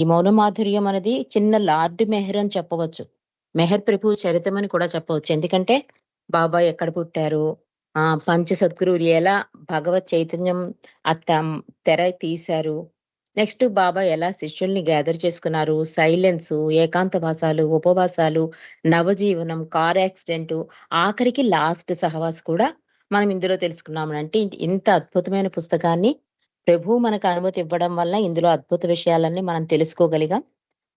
ఈ మౌన మాధుర్యం అనేది చిన్న లార్డ్ మెహర్ అని చెప్పవచ్చు. మెహర్ ప్రభు చరితమని అని కూడా చెప్పవచ్చు. ఎందుకంటే బాబా ఎక్కడ పుట్టారు? ఆ పంచ సద్గురువులు ఎలా భగవత్ చైతన్యం అత్త తెర తీశారు? నెక్స్ట్ బాబా ఎలా శిష్యుల్ని గ్యాదర్ చేసుకున్నారు? సైలెన్స్ ఏకాంత వాసాలు ఉపవాసాలు నవజీవనం కార్ యాక్సిడెంట్ ఆఖరికి లాస్ట్ సహవాస్ కూడా మనం ఇందులో తెలుసుకున్నాం అంటే ఇంత అద్భుతమైన పుస్తకాన్ని ప్రభు మనకు అనుమతి ఇవ్వడం వల్ల ఇందులో అద్భుత విషయాలన్నీ మనం తెలుసుకోగలిగాం.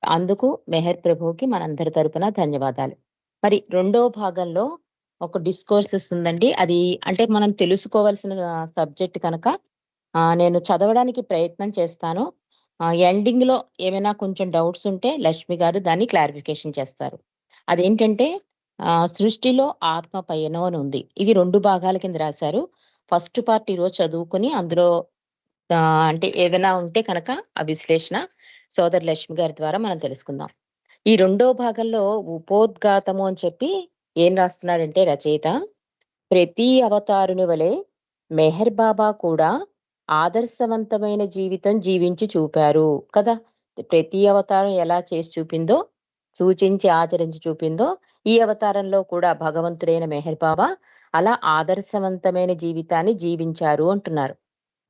అందుకు మెహర్ ప్రభుకి మనందరి తరపున ధన్యవాదాలు. మరి రెండో భాగంలో ఒక డిస్కోర్సెస్ ఉందండి. అది అంటే మనం తెలుసుకోవాల్సిన సబ్జెక్ట్ కనుక నేను చదవడానికి ప్రయత్నం చేస్తాను. ఎండింగ్లో ఏమైనా కొంచెం డౌట్స్ ఉంటే లక్ష్మి గారు దాన్ని క్లారిఫికేషన్ చేస్తారు. అదేంటంటే సృష్టిలో ఆత్మ పయనం అని ఉంది. ఇది రెండు భాగాల కింద రాశారు. ఫస్ట్ పార్ట్ ఈరోజు చదువుకుని అందులో అంటే ఏదైనా ఉంటే కనుక ఆ విశ్లేషణ సోదరి లక్ష్మి గారి ద్వారా మనం తెలుసుకుందాం. ఈ రెండో భాగంలో ఉపోద్ఘాతము అని చెప్పి ఏం రాస్తున్నాడంటే రచయిత ప్రతి అవతారుని వలె మెహర్ బాబా కూడా ఆదర్శవంతమైన జీవితం జీవించి చూపారు కదా. ప్రతి అవతారం ఎలా చేసి చూపిందో సూచించి ఆచరించి చూపిందో ఈ అవతారంలో కూడా భగవంతుడైన మెహర్ బాబా అలా ఆదర్శవంతమైన జీవితాన్ని జీవించారు అంటున్నారు.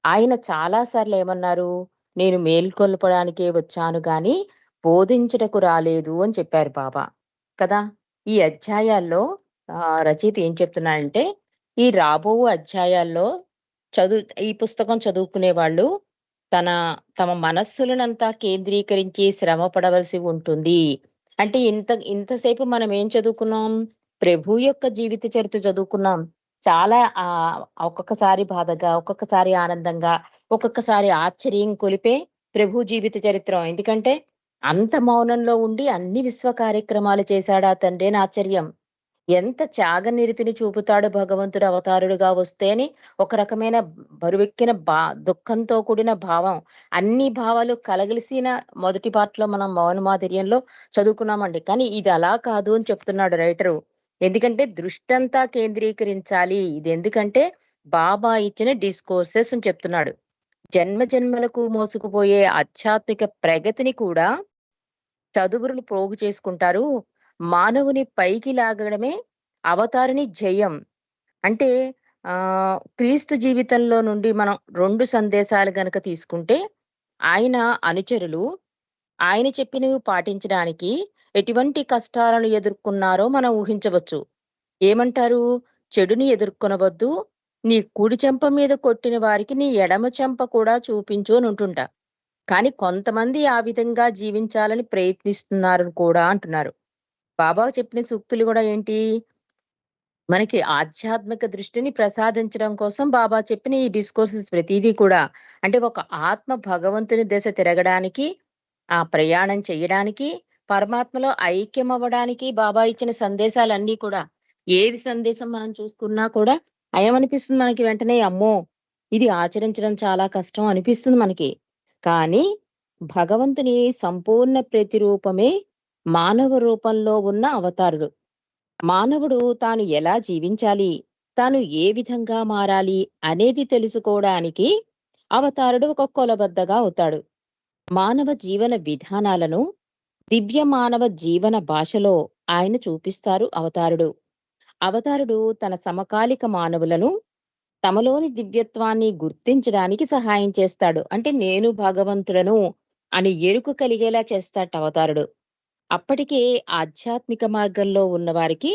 ఆయన చాలా సార్లు ఏమన్నారు? నేను మేల్కొల్పడానికే వచ్చాను గాని బోధించటకు రాలేదు అని చెప్పారు బాబా. కదా? ఈ అధ్యాయాల్లో రచయిత ఏం చెప్తున్నాడంటే ఈ రాబో అధ్యాయాల్లో చదువు ఈ పుస్తకం చదువుకునే వాళ్ళు తన తమ మనస్సులనంతా కేంద్రీకరించి శ్రమ పడవలసి ఉంటుంది. అంటే ఇంత ఇంతసేపు మనం ఏం చదువుకున్నాం? ప్రభు యొక్క జీవిత చరిత్ర చదువుకున్నాం. చాలా ఆ ఒక్కొక్కసారి బాధగా ఒక్కొక్కసారి ఆనందంగా ఒక్కొక్కసారి ఆశ్చర్యం కొలిపే ప్రభు జీవిత చరిత్ర. ఎందుకంటే అంత మౌనంలో ఉండి అన్ని విశ్వ కార్యక్రమాలు చేశాడా తండ్రి ఆశ్చర్యం. ఎంత త్యాగ నిరుతిని చూపుతాడు భగవంతుడు అవతారుడుగా వస్తేని ఒక రకమైన బరువెక్కిన బా దుఃఖంతో కూడిన భావం. అన్ని భావాలు కలగలిసిన మొదటి పాటలో మనం మౌన మాధుర్యంలో చదువుకున్నామండి. కానీ ఇది అలా కాదు అని చెప్తున్నాడు రైటరు. ఎందుకంటే దృష్టంతా కేంద్రీకరించాలి. ఇది ఎందుకంటే బాబా ఇచ్చిన డిస్కోర్సెస్ అని చెప్తున్నాడు. జన్మ జన్మలకు మోసుకుపోయే ఆధ్యాత్మిక ప్రగతిని కూడా చదువురులు ప్రోగు చేసుకుంటారు. మానవుని పైకి లాగడమే అవతారిని జయం. అంటే ఆ క్రీస్తు జీవితంలో నుండి మనం రెండు సందేశాలు గనక తీసుకుంటే ఆయన అనుచరులు ఆయన చెప్పినవి పాటించడానికి ఎటువంటి కష్టాలను ఎదుర్కొన్నారో మనం ఊహించవచ్చు. ఏమంటారు? చెడుని ఎదుర్కొనవద్దు. నీ కుడి చెంప మీద కొట్టిన వారికి నీ ఎడమ చెంప కూడా చూపించు అని కానీ కొంతమంది ఆ విధంగా జీవించాలని ప్రయత్నిస్తున్నారు కూడా అంటున్నారు. బాబా చెప్పిన సూక్తులు కూడా ఏంటి? మనకి ఆధ్యాత్మిక దృష్టిని ప్రసాదించడం కోసం బాబా చెప్పిన ఈ డిస్కోర్సెస్ ప్రతిదీ కూడా అంటే ఒక ఆత్మ భగవంతుని దశ తిరగడానికి ఆ ప్రయాణం చేయడానికి పరమాత్మలో ఐక్యం అవ్వడానికి బాబా ఇచ్చిన సందేశాలన్నీ కూడా ఏది సందేశం మనం చూసుకున్నా కూడా అయమనిపిస్తుంది మనకి వెంటనే అమ్మో! ఇది ఆచరించడం చాలా కష్టం అనిపిస్తుంది మనకి. కానీ భగవంతుని సంపూర్ణ ప్రతిరూపమే మానవ రూపంలో ఉన్న అవతారుడు. మానవుడు తాను ఎలా జీవించాలి తాను ఏ విధంగా మారాలి అనేది తెలుసుకోవడానికి అవతారుడు ఒక కొలబద్దగా అవుతాడు. మానవ జీవన విధానాలను దివ్య మానవ జీవన భాషలో ఆయన చూపిస్తారు అవతారుడు. అవతారుడు తన సమకాలిక మానవులను తమలోని దివ్యత్వాన్ని గుర్తించడానికి సహాయం చేస్తాడు. అంటే నేను భగవంతుడను అని ఎరుకు కలిగేలా చేస్తాడు అవతారుడు. అప్పటికే ఆధ్యాత్మిక మార్గంలో ఉన్న వారికి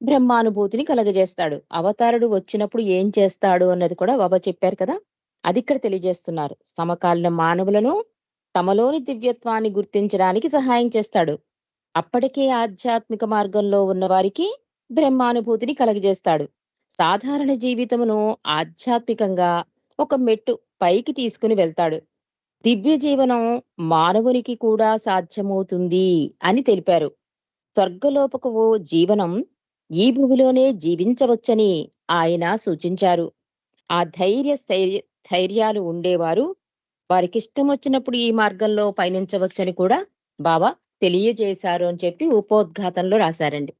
బ్రహ్మానుభూతిని కలగజేస్తాడు. అవతారుడు వచ్చినప్పుడు ఏం చేస్తాడు అన్నది కూడా బాబా చెప్పారు కదా? అది ఇక్కడ తెలియజేస్తున్నారు. సమకాలీన మానవులను తమలోని దివ్యత్వాన్ని గుర్తించడానికి సహాయం చేస్తాడు. అప్పటికే ఆధ్యాత్మిక మార్గంలో ఉన్న వారికి బ్రహ్మానుభూతిని కలగజేస్తాడు. సాధారణ జీవితమును ఆధ్యాత్మికంగా ఒక మెట్టు పైకి తీసుకుని వెళ్తాడు. దివ్య జీవనం మానవునికి కూడా సాధ్యమవుతుంది అని తెలిపారు. స్వర్గలోపకు జీవనం ఈ భూమిలోనే జీవించవచ్చని ఆయన సూచించారు. ఆ ధైర్య స్థైర్యాలు ఉండేవారు వారికి ఇష్టం వచ్చినప్పుడు ఈ మార్గంలో పయనించవచ్చని కూడా బాబా తెలియజేశారు అని చెప్పి ఉపోద్ఘాతంలో రాశారండి.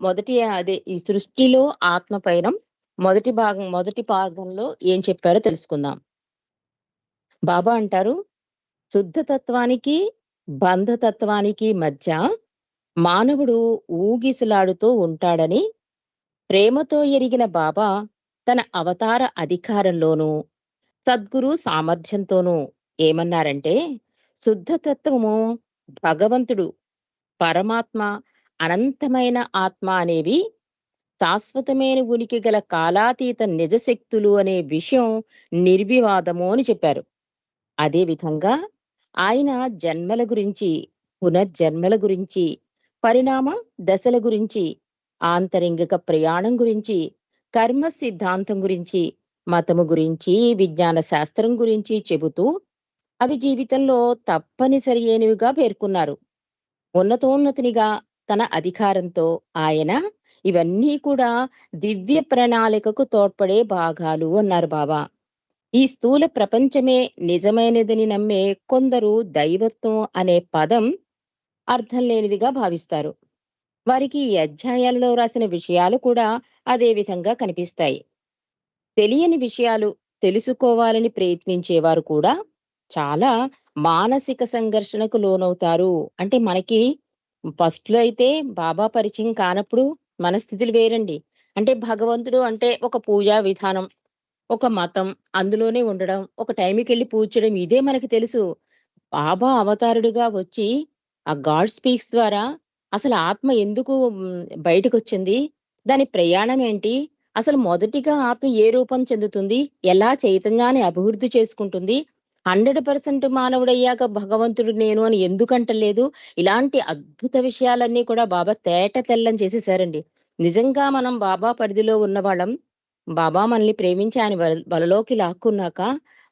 మొదటి అదే ఈ సృష్టిలో ఆత్మ పైనం మొదటి భాగం మొదటి భాగంలో ఏం చెప్పారో తెలుసుకుందాం. బాబా అంటారు శుద్ధతత్వానికి బంధతత్వానికి మధ్య మానవుడు ఊగిసలాడుతూ ఉంటాడని ప్రేమతో ఎరిగిన బాబా తన అవతార అధికారంలోనూ సద్గురు సామర్థ్యంతోనూ ఏమన్నారంటే శుద్ధతత్వము భగవంతుడు పరమాత్మ అనంతమైన ఆత్మ అనేవి శాశ్వతమైన ఉనికి గల కాలాతీత నిజశక్తులు అనే విషయం నిర్వివాదము అని చెప్పారు. అదేవిధంగా ఆయన జన్మల గురించి పునర్జన్మల గురించి పరిణామ దశల గురించి ఆంతరింగిక ప్రయాణం గురించి కర్మ సిద్ధాంతం గురించి మతము గురించి విజ్ఞాన శాస్త్రం గురించి చెబుతూ అవి జీవితంలో తప్పనిసరి అయినవిగా పేర్కొన్నారు. ఉన్నతోన్నతినిగా తన అధికారంతో ఆయన ఇవన్నీ కూడా దివ్య ప్రణాళికకు తోడ్పడే భాగాలు అన్నారు బాబా ఈ స్థూల ప్రపంచమే నిజమైనదని నమ్మే కొందరు దైవత్వం అనే పదం అర్థం లేనిదిగా భావిస్తారు. వారికి ఈ అధ్యాయాలలో రాసిన విషయాలు కూడా అదే విధంగా కనిపిస్తాయి. తెలియని విషయాలు తెలుసుకోవాలని ప్రయత్నించేవారు కూడా చాలా మానసిక సంఘర్షణకు లోనవుతారు. అంటే మనకి ఫస్ట్లో అయితే బాబా పరిచయం కానప్పుడు మన స్థితులు వేరండి. అంటే భగవంతుడు అంటే ఒక పూజా విధానం ఒక మతం అందులోనే ఉండడం ఒక టైంకి వెళ్ళి పూజడం ఇదే మనకి తెలుసు. బాబా అవతారుడుగా వచ్చి ఆ గాడ్ స్పీక్స్ ద్వారా అసలు ఆత్మ ఎందుకు బయటకు వచ్చింది దాని ప్రయాణం ఏంటి? అసలు మొదటిగా ఆత్మ ఏ రూపం చెందుతుంది? ఎలా చైతన్యాన్ని అభివృద్ధి చేసుకుంటుంది? హండ్రెడ్ పర్సెంట్ మానవుడయ్యాక భగవంతుడు నేను అని ఎందుకంటలేదు? ఇలాంటి అద్భుత విషయాలన్నీ కూడా బాబా తేట తెల్లం చేసేసారండి నిజంగా మనం బాబా పరిధిలో ఉన్న వాళ్ళం బాబా మనల్ని ప్రేమించి ఆయన వల- వలలోకి లాక్కున్నాక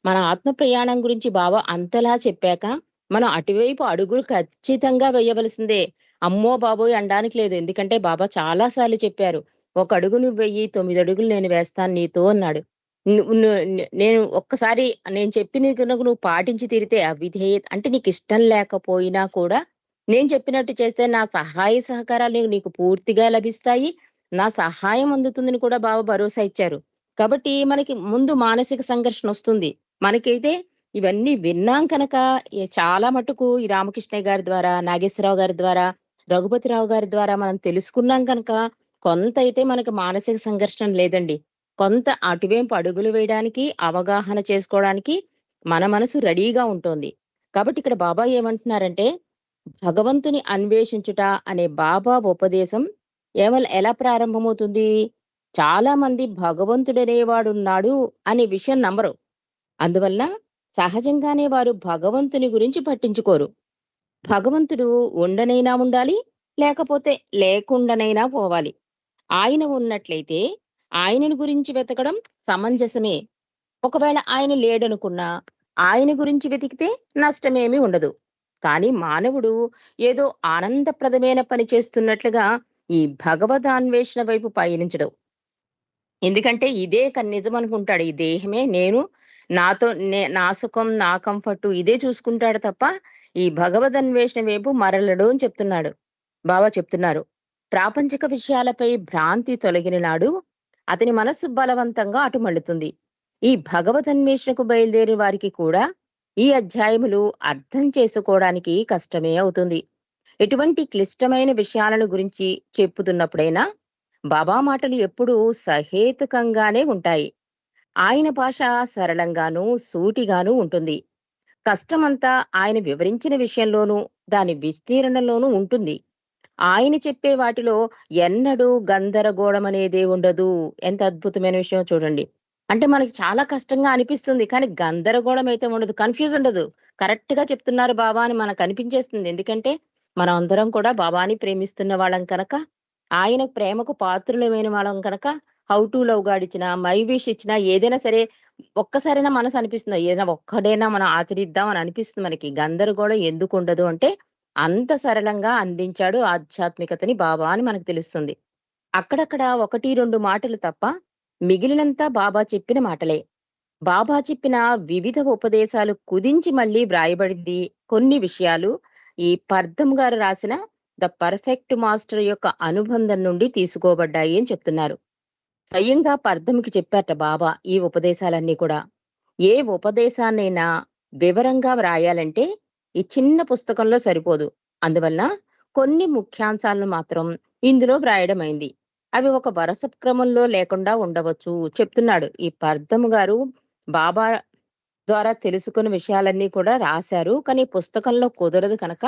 మన ఆత్మ ప్రయాణం గురించి బాబా అంతలా చెప్పాక మనం అటువైపు అడుగులు ఖచ్చితంగా వేయవలసిందే. అమ్మో బాబోయ్ అనడానికి లేదు. ఎందుకంటే బాబా చాలా సార్లు చెప్పారు. ఒక అడుగు నువ్వు వెయ్యి తొమ్మిది అడుగులు నేను వేస్తాను నీతో అన్నాడు. నేను ఒక్కసారి నేను చెప్పిన కనుక నువ్వు పాటించి తీరితే అవిధేయత అంటే నీకు ఇష్టం లేకపోయినా కూడా నేను చెప్పినట్టు చేస్తే నా సహాయ సహకారాలు నీకు- పూర్తిగా లభిస్తాయి. నా సహాయం అందుతుందని కూడా బాబా భరోసా ఇచ్చారు. కాబట్టి మనకి ముందు మానసిక సంఘర్షణ వస్తుంది. మనకైతే ఇవన్నీ విన్నాం కనుక చాలా మటుకు ఈ రామకృష్ణ గారి ద్వారా నాగేశ్వరరావు గారి ద్వారా రఘుపతిరావు గారి ద్వారా మనం తెలుసుకున్నాం కనుక కొంత అయితే మనకు మానసిక సంఘర్షణ లేదండి. కొంత అటువైపు అడుగులు వేయడానికి అవగాహన చేసుకోవడానికి మన మనసు రెడీగా ఉంటుంది. కాబట్టి ఇక్కడ బాబా ఏమంటున్నారంటే భగవంతుని అన్వేషించుట అనే బాబా ఉపదేశం ఏమల్ ఎలా ప్రారంభమవుతుంది? చాలా మంది భగవంతుడనేవాడున్నాడు అనే విషయం నమ్మరు. అందువల్ల సహజంగానే వారు భగవంతుని గురించి పట్టించుకోరు. భగవంతుడు ఉండనైనా ఉండాలి లేకపోతే లేకుండానైనా పోవాలి. ఆయన ఉన్నట్లయితే ఆయనను గురించి వెతకడం సమంజసమే. ఒకవేళ ఆయన లేడనుకున్నా ఆయన గురించి వెతికితే నష్టమేమీ ఉండదు. కానీ మానవుడు ఏదో ఆనందప్రదమైన పని చేస్తున్నట్లుగా ఈ భగవదాన్వేషణ వైపు పయనించడం. ఎందుకంటే ఇదే క- నిజం అనుకుంటాడు ఈ దేహమే నేను నాతో నే- నా సుఖం నా కంఫర్ట్ ఇదే చూసుకుంటాడు తప్ప ఈ భగవద్ అన్వేషణ వైపు మరలడు అని చెప్తున్నాడు. బాబా చెప్తున్నారు. ప్రాపంచిక విషయాలపై భ్రాంతి తొలగిన నాడు అతని మనస్సు బలవంతంగా అటుమళ్ళుతుంది. ఈ భగవద్ అన్వేషణకు బయలుదేరిన వారికి కూడా ఈ అధ్యాయములు అర్థం చేసుకోవడానికి కష్టమే అవుతుంది. ఎటువంటి క్లిష్టమైన విషయాలను గురించి చెప్పుతున్నప్పుడైనా బాబా మాటలు ఎప్పుడూ సహేతుకంగానే ఉంటాయి. ఆయన భాష సరళంగానూ సూటిగానూ ఉంటుంది. కష్టమంతా ఆయన వివరించిన విషయంలోనూ దాని విస్తీర్ణంలోనూ ఉంటుంది. ఆయన చెప్పే వాటిలో ఎన్నడూ గందరగోళం అనేదే ఉండదు ఎంత అద్భుతమైన విషయం చూడండి. అంటే మనకి చాలా కష్టంగా అనిపిస్తుంది కానీ గందరగోళం అయితే ఉండదు కన్ఫ్యూజ్ ఉండదు. కరెక్ట్గా చెప్తున్నారు బాబా అని మనకు అనిపించేస్తుంది. ఎందుకంటే మనం అందరం కూడా బాబాని ప్రేమిస్తున్న వాళ్ళం కనుక ఆయన ప్రేమకు పాత్రులమైన వాళ్ళం కనుక హౌ టు లవ్ గాడ్ ఇచ్చినా మై విష్ ఇచ్చినా ఏదైనా సరే ఒక్కసారైనా మనసు అనిపిస్తుంది. ఏదైనా ఒక్కడైనా మనం ఆచరిద్దాం అని అనిపిస్తుంది మనకి. గందరగోళం ఎందుకు ఉండదు అంటే అంత సరళంగా అందించాడు ఆధ్యాత్మికతని బాబా అని మనకు తెలుస్తుంది. అక్కడక్కడ ఒకటి రెండు మాటలు తప్ప మిగిలినంతా బాబా చెప్పిన మాటలే. బాబా చెప్పిన వివిధ ఉపదేశాలు కుదించి మళ్ళీ వ్రాయబడింది కొన్ని విషయాలు. ఈ పర్ధం గారు రాసిన ద పర్ఫెక్ట్ మాస్టర్ యొక్క అనుబంధం నుండి తీసుకోబడ్డాయి అని చెప్తున్నారు. స్వయంగా పర్ధంకి చెప్పారట బాబా ఈ ఉపదేశాలన్నీ కూడా. ఏ ఉపదేశాన్నైనా వివరంగా వ్రాయాలంటే ఈ చిన్న పుస్తకంలో సరిపోదు. అందువల్ల కొన్ని ముఖ్యాంశాలను మాత్రం ఇందులో వ్రాయడమైంది. అవి ఒక వరుస క్రమంలో లేకుండా ఉండవచ్చు చెప్తున్నాడు. ఈ పర్దము గారు బాబా ద్వారా తెలుసుకున్న విషయాలన్నీ కూడా రాశారు. కానీ పుస్తకంలో కుదరదు కనుక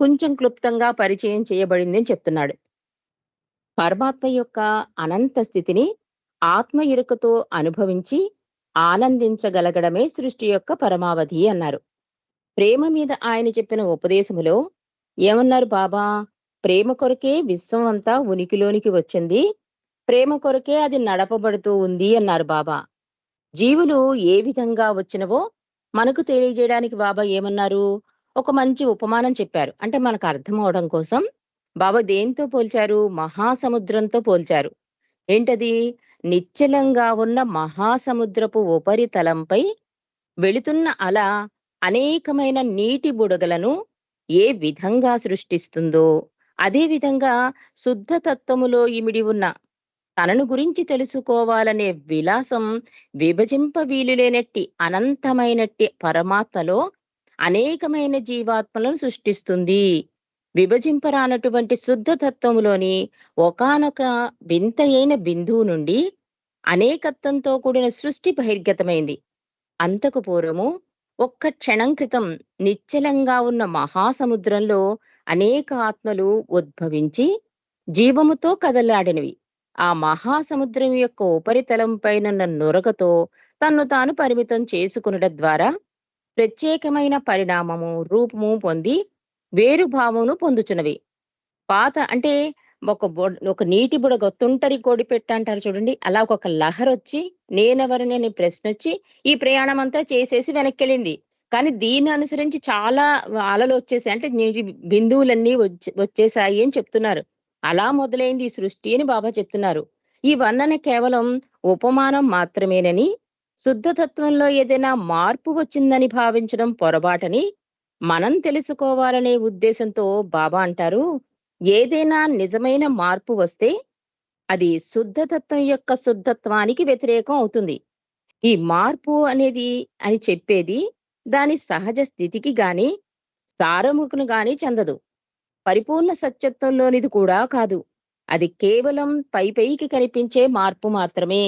కొంచెం క్లుప్తంగా పరిచయం చేయబడింది చెప్తున్నాడు. పరమాత్మ యొక్క అనంత స్థితిని ఆత్మ ఇరుకతో అనుభవించి ఆనందించగలగడమే సృష్టి యొక్క పరమావధి అన్నారు. ప్రేమ మీద ఆయన చెప్పిన ఉపదేశములో ఏమన్నారు బాబా? ప్రేమ కొరకే విశ్వం అంతా ఉనికిలోనికి వచ్చింది. ప్రేమ కొరకే అది నడపబడుతూ ఉంది అన్నారు బాబా. జీవులు ఏ విధంగా వచ్చినవో మనకు తెలియజేయడానికి బాబా ఏమన్నారు? ఒక మంచి ఉపమానం చెప్పారు. అంటే మనకు అర్థం అవడం కోసం బాబా దేంతో పోల్చారు? మహాసముద్రంతో పోల్చారు. ఏంటది? నిశ్చలంగా ఉన్న మహాసముద్రపు ఉపరితలంపై వెళుతున్న అల అనేకమైన నీటి బుడగలను ఏ విధంగా సృష్టిస్తుందో అదే విధంగా శుద్ధ తత్వములో ఇమిడి ఉన్న తనను గురించి తెలుసుకోవాలనే విలాసం విభజింప వీలులేనట్టి అనంతమైనట్టి పరమాత్మలో అనేకమైన జీవాత్మలను సృష్టిస్తుంది. విభజింపరానటువంటి శుద్ధ తత్వములోని ఒకానొక వింతయైన బిందువు నుండి అనేకత్వంతో కూడిన సృష్టి బహిర్గతమైంది. అంతకు పూర్వము ఒక్క క్షణం క్రితం నిశ్చలంగా ఉన్న మహాసముద్రంలో అనేక ఆత్మలు ఉద్భవించి జీవముతో కదలాడినవి. ఆ మహాసముద్రం యొక్క ఉపరితలం పైన నొరకతో తన్ను తాను పరిమితం చేసుకునడం ద్వారా ప్రత్యేకమైన పరిణామము రూపము పొంది వేరు భావమును పొందుచున్నవి. పాత అంటే ఒక ఒక నీటి బుడగ తుంటరి కోడి పెట్ట అంటారు చూడండి. అలా ఒక లహర్ వచ్చి నేనెవరిని అనే ప్రశ్న వచ్చి ఈ ప్రయాణం అంతా చేసేసి వెనక్కి వెళ్ళింది కానీ దీన్ని అనుసరించి చాలా అలలు వచ్చేసాయి. అంటే నీటి బిందువులన్నీ వచ్చేసాయి అని చెప్తున్నారు. అలా మొదలైంది ఈ సృష్టి అని బాబా చెప్తున్నారు. ఈ వర్ణన కేవలం ఉపమానం మాత్రమేనని శుద్ధతత్వంలో ఏదైనా మార్పు వచ్చిందని భావించడం పొరపాటని మనం తెలుసుకోవాలనే ఉద్దేశంతో బాబా అంటారు. ఏదైనా నిజమైన మార్పు వస్తే అది శుద్ధతత్వం యొక్క శుద్ధత్వానికి వ్యతిరేకం అవుతుంది. ఈ మార్పు అనేది అని చెప్పేది దాని సహజ స్థితికి గాని సారముకును గాని చెందదు. పరిపూర్ణ సత్యత్వంలోనిది కూడా కాదు. అది కేవలం పై పైకి కనిపించే మార్పు మాత్రమే.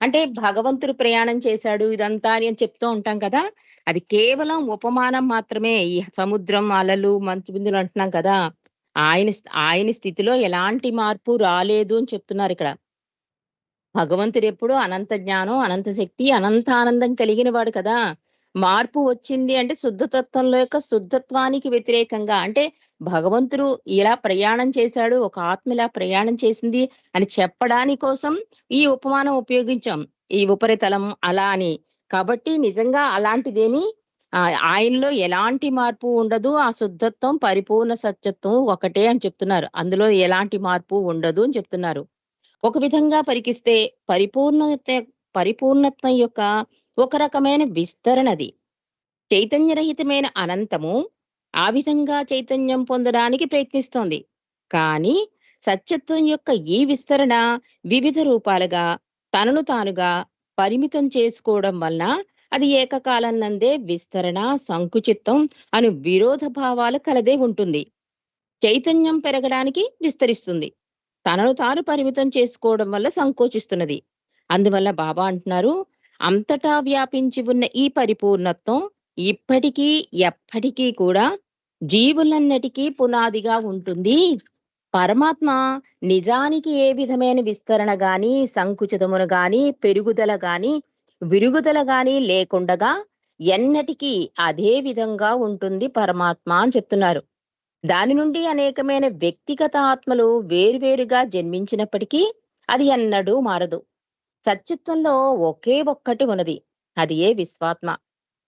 అంటే భగవంతుడు ప్రయాణం చేశాడు ఇదంతా అని చెప్తూ ఉంటాం కదా. అది కేవలం ఉపమానం మాత్రమే. ఈ సముద్రం అలలు మంచు బిందులు అంటున్నాం కదా. ఆయన ఆయన స్థితిలో ఎలాంటి మార్పు రాలేదు అని చెప్తున్నారు ఇక్కడ. భగవంతుడు ఎప్పుడు అనంత జ్ఞానం అనంత శక్తి అనంత ఆనందం కలిగిన వాడు కదా. మార్పు వచ్చింది అంటే శుద్ధతత్వంలో యొక్క శుద్ధత్వానికి వ్యతిరేకంగా. అంటే భగవంతుడు ఇలా ప్రయాణం చేశాడు ఒక ఆత్మ ఇలా ప్రయాణం చేసింది అని చెప్పడాని కోసం ఈ ఉపమానం ఉపయోగించాం. ఈ ఉపరితలం అలా అని. కాబట్టి నిజంగా అలాంటిదేమి ఆయనలో ఎలాంటి మార్పు ఉండదు ఆ శుద్ధత్వం పరిపూర్ణ సత్యత్వం ఒకటే అని చెప్తున్నారు. అందులో ఎలాంటి మార్పు ఉండదు అని చెప్తున్నారు. ఒక విధంగా పరికిస్తే పరిపూర్ణత పరిపూర్ణత్వం యొక్క ఒక రకమైన విస్తరణది చైతన్యరహితమైన అనంతము ఆ విధంగా చైతన్యం పొందడానికి ప్రయత్నిస్తోంది. కానీ సత్యత్వం యొక్క ఈ విస్తరణ వివిధ రూపాలుగా తనను తానుగా పరిమితం చేసుకోవడం వలన అది ఏకకాలం నందే విస్తరణ సంకుచిత్తం అను విరోధ భావాలు కలదే ఉంటుంది. చైతన్యం పెరగడానికి విస్తరిస్తుంది. తనను తాను పరిమితం చేసుకోవడం వల్ల సంకోచిస్తున్నది. అందువల్ల బాబా అంటున్నారు అంతటా వ్యాపించి ఉన్న ఈ పరిపూర్ణత్వం ఇప్పటికీ ఎప్పటికీ కూడా జీవులన్నటికీ పునాదిగా ఉంటుంది. పరమాత్మ నిజానికి ఏ విధమైన విస్తరణ గాని సంకుచితమును గాని పెరుగుదల గాని విరుగుదల గాని లేకుండగా ఎన్నటికీ అదే విధంగా ఉంటుంది పరమాత్మ అని చెప్తున్నారు. దాని నుండి అనేకమైన వ్యక్తిగత ఆత్మలు వేరువేరుగా జన్మించినప్పటికీ అది ఎన్నడూ మారదు. సత్యత్వంలో ఒకే ఒక్కటి ఉన్నది అది ఏ విశ్వాత్మ?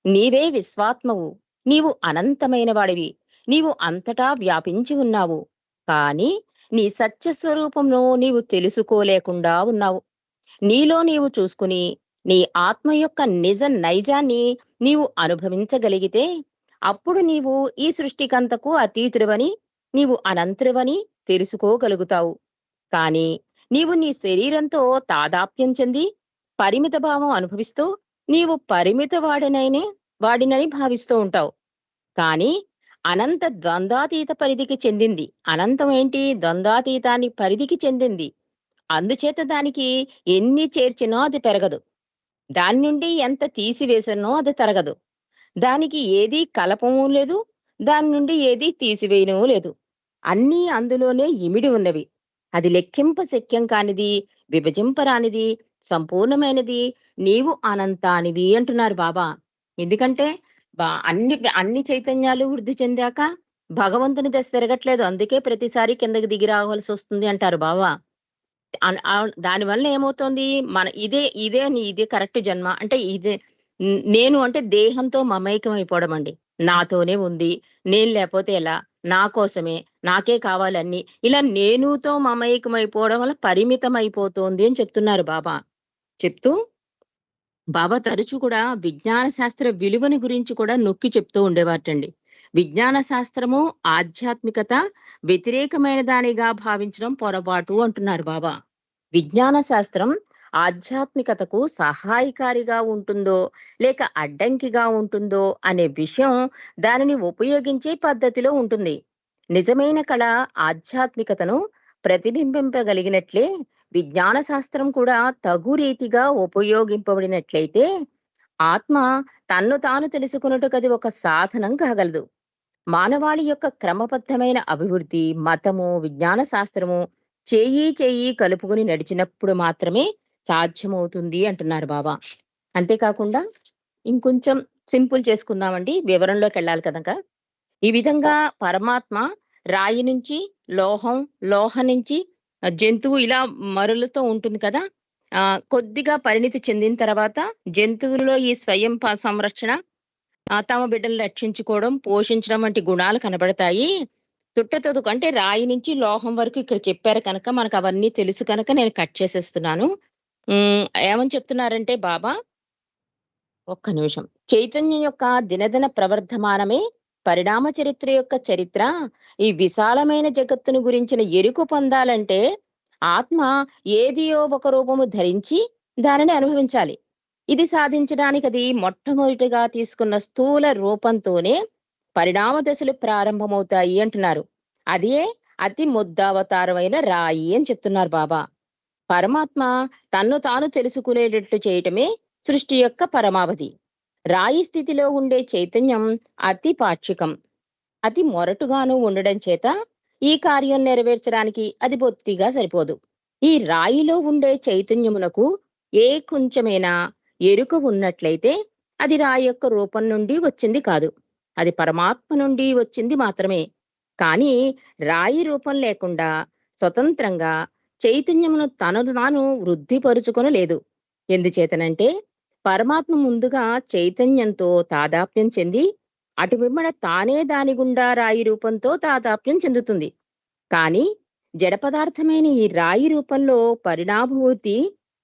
నీవే విశ్వాత్మవు నీవు అనంతమైన వాడివి నీవు అంతటా వ్యాపించి ఉన్నావు కానీ నీ సత్య స్వరూపంను నీవు తెలుసుకోలేకుండా ఉన్నావు. నీలో నీవు చూసుకుని నీ ఆత్మ యొక్క నిజ నైజాన్ని నీవు అనుభవించగలిగితే అప్పుడు నీవు ఈ సృష్టికంతకు అతీతుడివని నీవు అనంతుడివని తెలుసుకోగలుగుతావు. కానీ నీవు నీ శరీరంతో తాదాప్యం చెంది పరిమిత భావం అనుభవిస్తూ నీవు పరిమిత వాడినైనే వాడినని భావిస్తూ ఉంటావు. కానీ అనంత ద్వంద్వాతీత పరిధికి చెందింది. అనంతం ఏంటి? ద్వంద్వాతీతాన్ని పరిధికి చెందింది. అందుచేత దానికి ఎన్ని చేర్చినో అది పెరగదు. దాని నుండి ఎంత తీసివేసానో అది తరగదు. దానికి ఏది కలపము లేదు దాని నుండి ఏది తీసివేయనూ లేదు. అన్నీ అందులోనే ఇమిడి ఉన్నవి. అది లెక్కింప శక్యం కానిది విభజింపరానిది సంపూర్ణమైనది నీవు అనంతానివి అంటున్నారు బాబా. ఎందుకంటే బా- అన్ని అన్ని చైతన్యాలు వృద్ధి చెందాక భగవంతుని దశ తిరగట్లేదు. అందుకే ప్రతిసారి కిందకి దిగి రావాల్సి వస్తుంది అంటారు బాబా దానివల్ల ఏమవుతుంది? మన ఇదే ఇదే నీ- ఇదే కరెక్ట్ జన్మ. అంటే ఇదే నేను అంటే దేహంతో మమైకం అయిపోవడం అండి. నాతోనే ఉంది. నేను లేకపోతే ఎలా? నా కోసమే. నాకే కావాలన్నీ ఇలా నేనుతో మమైకం అయిపోవడం వల్ల పరిమితం అయిపోతుంది అని చెప్తున్నారు బాబా. చెప్తూ బాబా తరచు కూడా విజ్ఞాన శాస్త్ర విలువని గురించి కూడా నొక్కి చెప్తూ ఉండేవాటండి విజ్ఞాన శాస్త్రము ఆధ్యాత్మికత వ్యతిరేకమైన దానిగా భావించడం పొరపాటు అంటున్నారు బాబా. విజ్ఞాన శాస్త్రం ఆధ్యాత్మికతకు సహాయకారిగా ఉంటుందో లేక అడ్డంకిగా ఉంటుందో అనే విషయం దానిని ఉపయోగించే పద్ధతిలో ఉంటుంది. నిజమైన కళ ఆధ్యాత్మికతను ప్రతిబింబింపగలిగినట్లే విజ్ఞాన శాస్త్రం కూడా తగు రీతిగా ఉపయోగింపబడినట్లయితే ఆత్మ తన్ను తాను తెలుసుకున్నట్టుకు అది ఒక సాధనం కాగలదు. మానవాళి యొక్క క్రమబద్ధమైన అభివృద్ధి మతము విజ్ఞాన శాస్త్రము చేయి చేయి కలుపుకుని నడిచినప్పుడు మాత్రమే సాధ్యమవుతుంది అంటున్నారు బాబా అంతేకాకుండా ఇంకొంచెం సింపుల్ చేసుకుందామండి. వివరంలోకి వెళ్ళాలి కనుక ఈ విధంగా పరమాత్మ రాయి నుంచి లోహం లోహ నుంచి జంతువు ఇలా మరులతో ఉంటుంది కదా. కొద్దిగా పరిణితి చెందిన తర్వాత జంతువులలో ఈ స్వయం ప- సంరక్షణ తమ బిడ్డలు రక్షించుకోవడం పోషించడం వంటి గుణాలు కనబడతాయి. తుట్టతొదుకు అంటే రాయి నుంచి లోహం వరకు ఇక్కడ చెప్పారు కనుక మనకు అవన్నీ తెలుసు కనుక నేను కట్ చేసేస్తున్నాను. ఏమని చెప్తున్నారంటే బాబా ఒక్క నిమిషం. చైతన్యం యొక్క దినదిన ప్రవర్ధమానమే పరిణామ చరిత్ర యొక్క చరిత్ర. ఈ విశాలమైన జగత్తును గురించిన ఎరుకు పొందాలంటే ఆత్మ ఏదియో ఒక రూపము ధరించి దానిని అనుభవించాలి. ఇది సాధించడానికి అది మొట్టమొదటిగా తీసుకున్న స్థూల రూపంతోనే పరిణామ దశలు ప్రారంభమవుతాయి అంటున్నారు. అదే అతి ముద్దావతారమైన రాయి అని చెప్తున్నారు బాబా. పరమాత్మ తన్ను తాను తెలుసుకునేటట్లు చేయటమే సృష్టి యొక్క పరమావధి. రాయి స్థితిలో ఉండే చైతన్యం అతి పాక్షికం. అతి మొరటుగాను ఉండడం చేత ఈ కార్యం నెరవేర్చడానికి అది బొత్తిగా సరిపోదు. ఈ రాయిలో ఉండే చైతన్యమునకు ఏ కొంచెమైనా ఎరుక ఉన్నట్లయితే అది రాయి యొక్క రూపం నుండి వచ్చింది కాదు. అది పరమాత్మ నుండి వచ్చింది మాత్రమే. కానీ రాయి రూపం లేకుండా స్వతంత్రంగా చైతన్యమును తనను తాను వృద్ధిపరుచుకొనలేదు ఎందుచేతనంటే పరమాత్మ ముందుగా చైతన్యంతో తాదాప్యం చెంది అటు వెంబడ తానే దాని గుండా రాయి రూపంతో తాదాప్యం చెందుతుంది. కానీ జడ పదార్థమైన ఈ రాయి రూపంలో పరిణామభూతి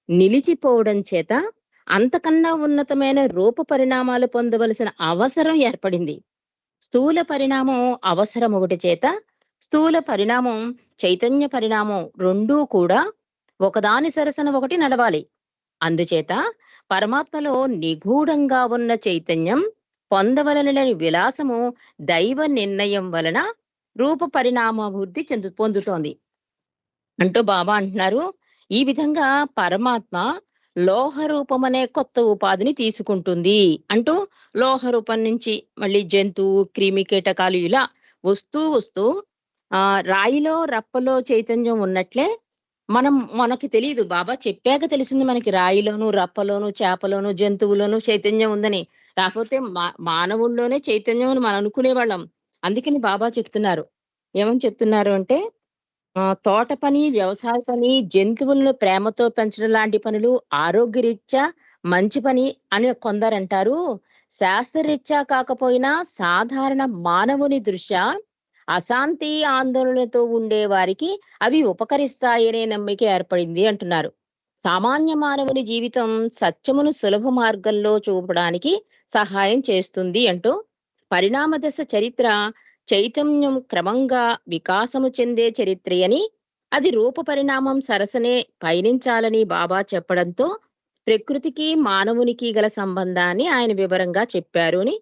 నిలిచిపోవడం చేత అంతకన్నా ఉన్నతమైన రూప పరిణామాలు పొందవలసిన అవసరం ఏర్పడింది. స్థూల పరిణామం అవసరం ఒకటి చేత స్థూల పరిణామం చైతన్య పరిణామం రెండూ కూడా ఒకదాని సరసన ఒకటి నడవాలి. అందుచేత పరమాత్మలో నిగూఢంగా ఉన్న చైతన్యం పొందవలనని విలాసము దైవ నిర్ణయం వలన రూప పరిణామాభివృద్ధి చెందు పొందుతోంది. అంటూ బాబా అంటున్నారు ఈ విధంగా పరమాత్మ లోహ రూపం అనే కొత్త ఉపాధిని తీసుకుంటుంది. అంటూ లోహ రూపం నుంచి మళ్ళీ జంతువు క్రిమి కీటకాలు ఇలా వస్తూ వస్తూ ఆ రాయిలో రప్పలో చైతన్యం ఉన్నట్లే మనం మనకి తెలియదు. బాబా చెప్పాక తెలిసింది మనకి రాయిలోను రప్పలోను చేపలోను జంతువులోను చైతన్యం ఉందని. కాకపోతే మా మానవుల్లోనే చైతన్యం అని మనం అనుకునే వాళ్ళం అందుకని బాబా చెప్తున్నారు. ఏమని చెప్తున్నారు అంటే తోట పని వ్యవసాయ పని జంతువులను ప్రేమతో పెంచడం లాంటి పనులు ఆరోగ్యరీత్యా మంచి పని అని కొందరంటారు. శాస్త్రరీత్యా కాకపోయినా సాధారణ మానవుని దృష్ట్యా అశాంతి ఆందోళనతో ఉండే వారికి అవి ఉపకరిస్తాయనే నమ్మిక ఏర్పడింది అంటున్నారు. సామాన్య మానవుని జీవితం సత్యమును సులభ మార్గంలో చూపడానికి సహాయం చేస్తుంది అంటూ పరిణామ దశ చరిత్ర చైతన్యం క్రమంగా వికాసము చెందే చరిత్ర అని అది రూప పరిణామం సరసనే పయనించాలని బాబా చెప్పడంతో ప్రకృతికి మానవునికి గల సంబంధాన్ని ఆయన వివరంగా చెప్పారు అని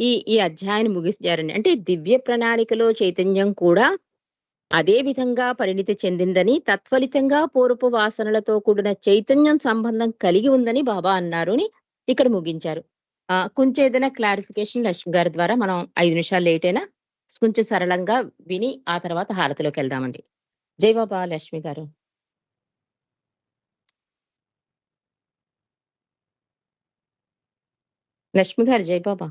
ఈ ఈ అధ్యాయాన్ని ముగిస్తారండి అంటే దివ్య ప్రణాళికలో చైతన్యం కూడా అదే విధంగా పరిణితి చెందిందని తత్ఫలితంగా పూర్వపు వాసనలతో కూడిన చైతన్యం సంబంధం కలిగి ఉందని బాబా అన్నారు అని ఇక్కడ ముగించారు. ఆ కొంచెం ఏదైనా క్లారిఫికేషన్ లక్ష్మి గారి ద్వారా మనం ఐదు నిమిషాలు లేట్ అయినా కొంచెం సరళంగా విని ఆ తర్వాత హారతిలోకి వెళ్దామండి. జై బాబా లక్ష్మి గారు. లక్ష్మి గారు జై బాబా.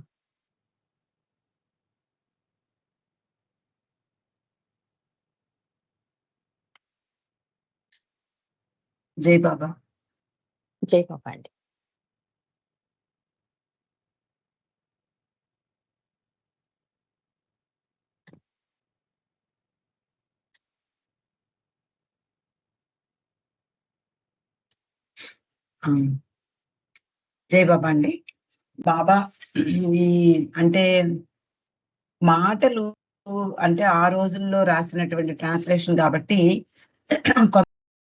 జై బాబా. జై బాబా అండి. జై బాబా అండి. బాబా ఈ అంటే మాటలు అంటే ఆ రోజుల్లో రాసినటువంటి ట్రాన్స్లేషన్ కాబట్టి